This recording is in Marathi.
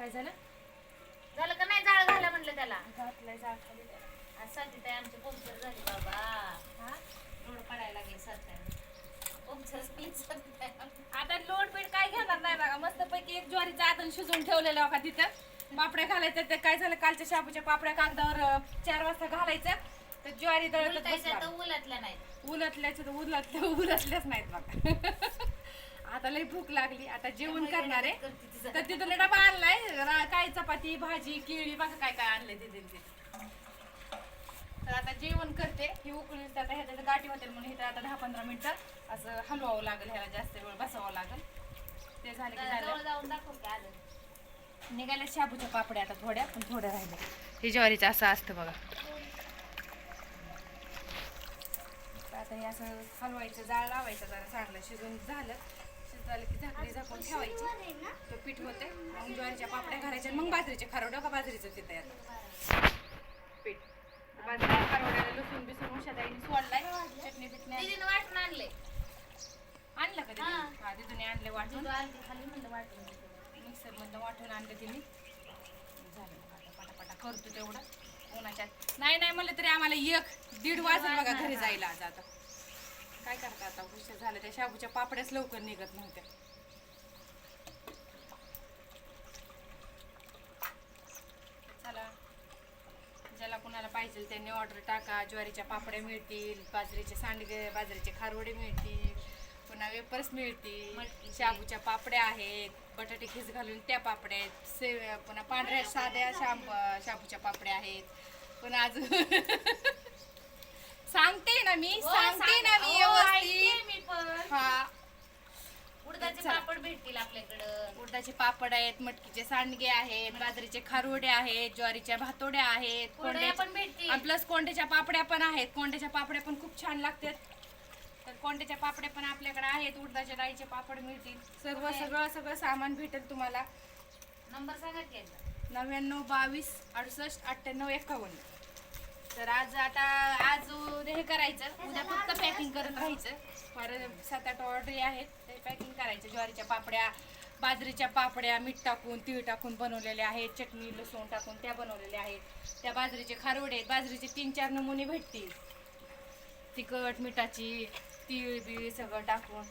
काय झालं? झालं का नाही? जाळ घाला म्हणलं त्याला. घातलंय जाळ खाली त्याला. आज साठी ते आमचे पंक्चर झाले बाबा. हा? रोड पडायला लागले पंक्चर आता लोड बीड काय घेणार नाही बघा. मस्त पैकी एक ज्वारीचा आतून शिजवून ठेवलेला बघा तिथं. पापड्या घालायच्या ते काय झालं? कालच्या शाबूच्या पापड्या कागदावर अं, चार वाजता घालायचं. तर ज्वारी बसला. तर उलटल्या नाहीत. उलटल्याच्या तर उलटल्या उलटल्याच नाहीत बघा. आता लई भूक लागली. आता जेवण करणार आहे. तर तिथून डबा आणलाय. रा- काय चपाती भाजी केळी बघा काय काय आणलंय तिथे तिथे तर आता जेवण करते. ही उकळी आता ह्या त्याच्या गाठी होते म्हणून इथं आता दहा पंधरा मिनिटं असं हलवावं लागेल. ह्याला जास्त वेळ बसावं लागेल. ते झालं की जवळ झालं. जाऊन दाखव की आलं निघाल्या शाबूच्या पापड्या आता थोड्या पण थोड्या राहिल्या. हे ज्वारीचं असं असतं बघा. तर आता हे असं हलवायचं जाळ लावायचं जरा चांगलं शिजून झालं. शिजलं की झाकली झाकून ठेवायची. तो पीठ होते मग ज्वारीच्या पापड्या घालायच्या मग बाजरीचे खारोडं का बाजरीचं तिथं येतं पीठ. बाजरी खारोड्याला लसूण बिसून उशाताईने सोडलाय. चटणी बिटणी वाटून आणले. आणलं का हा. तिने हा तिथून आणले वाटून. खाली म्हणलं वाटून दे. मिक्सर मधनं वाटून आणलं तिने. झालं. पटापटा करतो तेवढं. उन्हाच्या नाही नाही म्हणलं तरी आम्हाला एक दीड वाजल बघा घरी जायला आज आता. काय करता आता? उशीर झालं त्या शाबूच्या पापड्याच लवकर निघत नव्हत्या. चला. ज्याला कुणाला पाहिजे त्यांनी ऑर्डर टाका. ज्वारीच्या पापड्या मिळतील बाजरीचे सांडगे बाजरीचे खारवडे मिळतील पुन्हा वेपर्स मिळतील. शाबूच्या पापड्या आहेत बटाटे खीस घालून त्या पापड्या आहेत. पुन्हा पांढऱ्या साध्या शांब शाबूच्या पापड्या आहेत. पुन्हा अजून उडदाचे चला. पापड भेटतील आपल्याकडं. उडदाचे पापड आहेत मटकीचे सांडगे आहेत बाजरीचे खारोडे आहेत ज्वारीच्या भातोड्या आहेत कुरडया पण भेटतील. प्लस कोंड्याच्या पापड्या पण आहेत. कोंड्याच्या पापड्या पण खूप छान लागतात. तर कोंड्याच्या पापड्या पण आपल्याकडे आहेत. उडदाच्या डाळीचे पापड मिळतील. सर्व Okay. सगळं सगळं सामान भेटेल तुम्हाला. नंबर सांगा की एकदा. नव्याण्णव बावीस अडुसष्ट अठ्ठ्याण्णव एकावन्न. तर आज आता आज उद्या हे करायचं. उद्या फक्त पॅकिंग करत राहायचं. फार सात आठ ऑर्डरी आहेत ते पॅकिंग करायचं. ज्वारीच्या पापड्या बाजरीच्या पापड्या मीठ टाकून तीळ टाकून बनवलेल्या आहेत. चटणी लसूण टाकून त्या बनवलेल्या आहेत. त्या बाजरीचे खारवडे आहेत. बाजरीचे तीन चार नमुने भेटतील. तिखट मिठाची तीळ बीळ सगळं टाकून.